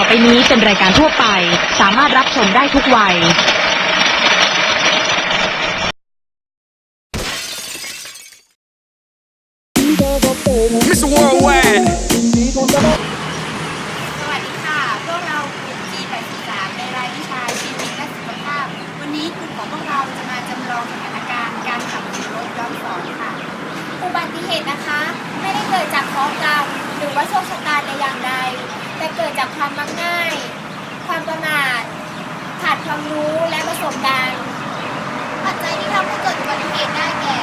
ต่อไปนี้เป็นรายการทั่วไป สามารถรับชมได้ทุกวัย Mr. Worldwide. สวัสดีค่ะ พวกเรากลุ่ม G83 ในร หรือว่าโชคชะตาแต่อย่างใด แต่เกิดจากความมักง่าย ความประมาท ขาดความรู้และประสบการณ์ปัจจัยที่ทำให้เกิดอุบัติเหตุได้แก่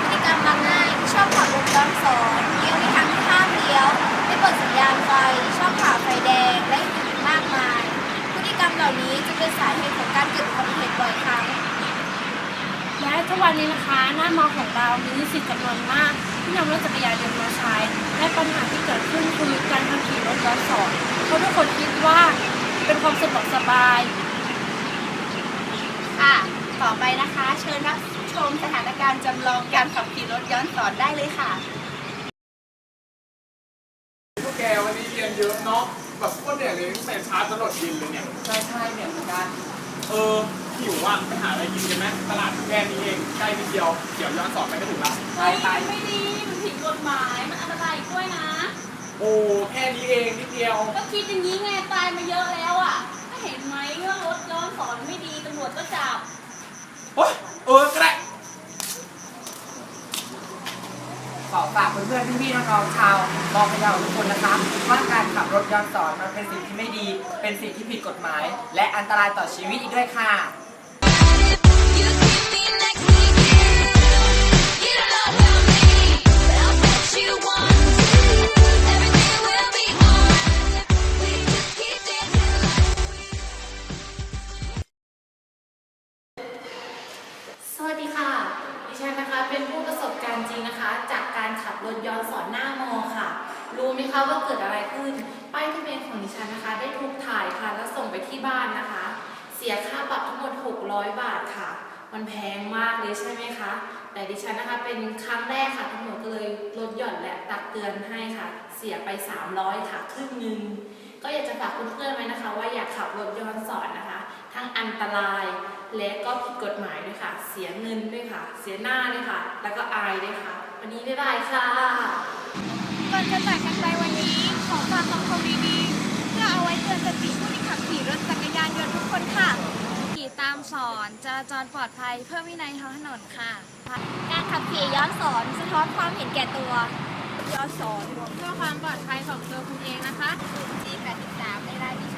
พฤติกรรมมักง่ายที่ชอบขับรถย้อนสอนเลี้ยวในทางที่ห้ามเลี้ยว ไม่เปิดสัญญาณไฟ ชอบผ่าไฟแดง และอื่นๆมากมาย พฤติกรรมเหล่านี้จะเป็นสาเหตุของการเกิดอุบัติเหตุบ่อยครั้งและทุกวันนี้นะคะหน้ามอของเรามีนิสิตจำนวนมาก ที่นำรถจักรยานยนต์มาใช้ และปัญหาที่เกิดขึ้นคือการขับขี่รถย้อนสอนเพราะทุกคนคิดว่าเป็นความสะดวกสบายค่ะต่อไปนะคะ เชิญรับชมสถานการณ์จำลองการขับขี่รถย้อนสอนได้เลยค่ะพวกแกวันนี้เรียนเยอะเนาะแบบโคตรเหนื่อยเลยตั้งแต่เช้าจนหลดดินเลยเนี่ยใช่ใช่เนี่ยเหมือนกันเออหิวว่ะไปหาอะไรกินกันไหมตลาดแค่นี้เองใกล้นิดเดียวเดี๋ยวย้อนสอนไปก็ถึงละไปไปไม่ดีมันผิด กฎหมายมันอันตรายด้วยนะ โอ้แค่นี้เองนิดเดียว ก็คิดอย่างนี้ไงตายมาเยอะแล้วอะก็เห็นไหมว่ารถย้อนสอนไม่ดีตำรวจก็จับโอ้ยเออก็ได้ขอฝากเพื่อนๆพี่ๆน้องๆชาวมอพะเยาทุกคนนะคะว่าการขับรถย้อนสอนมันเป็นสิ่งที่ไม่ดี เป็นสิ่งที่ผิดกฎหมาย และอันตรายต่อชีวิตอีกด้วยค่ะ วัสดีค่ะ ดิฉันนะคะเป็นผู้ประสบการณ์จริงนะคะ จากการขับรถย้อนสอนหน้ามอค่ะ รู้ไหมคะว่าเกิดอะไรขึ้น ป้ายทะเบียนของดิฉันนะคะ ได้ถูกถ่ายค่ะแล้วส่งไปที่บ้านนะคะ เสียค่าปรับทั้งหมด 600 บาทค่ะ มันแพงมากเลยใช่ไหมคะ แต่ดิฉันนะคะเป็นครั้งแรกค่ะตำรวจก็เลยลดหย่อนและตักเตือนให้ค่ะ เสียไป 300 ค่ะครึ่งหนึ่งก็อยากจะฝากเพื่อนๆไว้นะคะ ว่าอยากขับรถย้อนสอนนะคะ ทั้งอันตราย และก็ผิดกฎหมายด้วยค่ะ เสียเงินด้วยค่ะ เสียหน้าด้วยค่ะ แล้วก็อายด้วยค่ะ วันนี้บ๊ายบายค่ะก่อนจะจากกันไปวันนี้ ขอฝากคำคมดีๆเพื่อเอาไว้เตือนสติผู้ที่ขับขี่รถจักรยานยนต์ทุกคนค่ะขี่ตามสอนจราจรปลอดภัยเพื่อวินัยท้องถนนค่ะ การขับขี่ย้อนสอนสะท้อนความเห็นแก่ตัว ย้อนสอนเพื่อความปลอดภัยของตัวคุณเองนะคะ G83 ในรายวิชาชีวิตและสุขภาพขอจบการนำเสนอเพียงเท่า